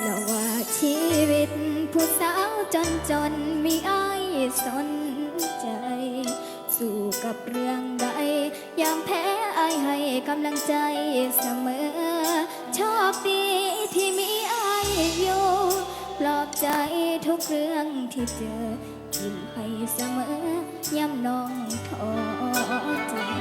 แล้วว่าชีวิตผู้สาวจนจนมีไอยสนใจ สู้กับเรื่องใดยามแพ้ไอ้ให้กำลังใจเสมอ ชอบดีที่มีไอ้อยู่ปลอบใจทุกเรื่องที่เจอยิ้มไปเสมอย่ำน้องท้อใจ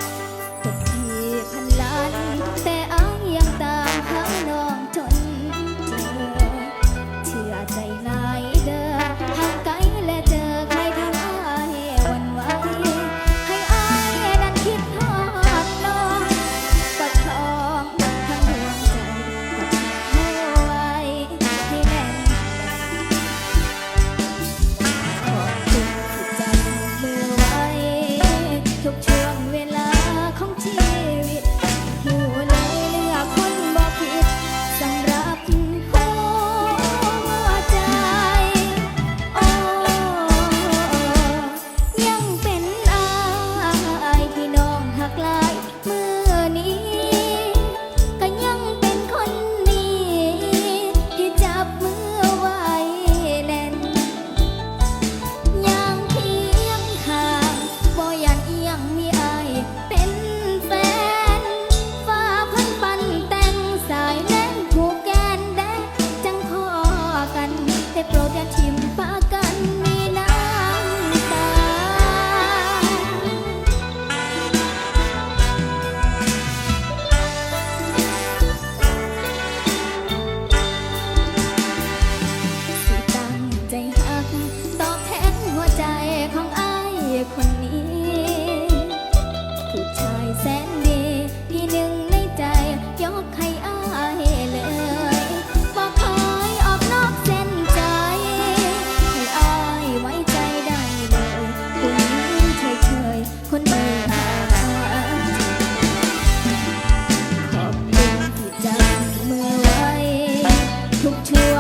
took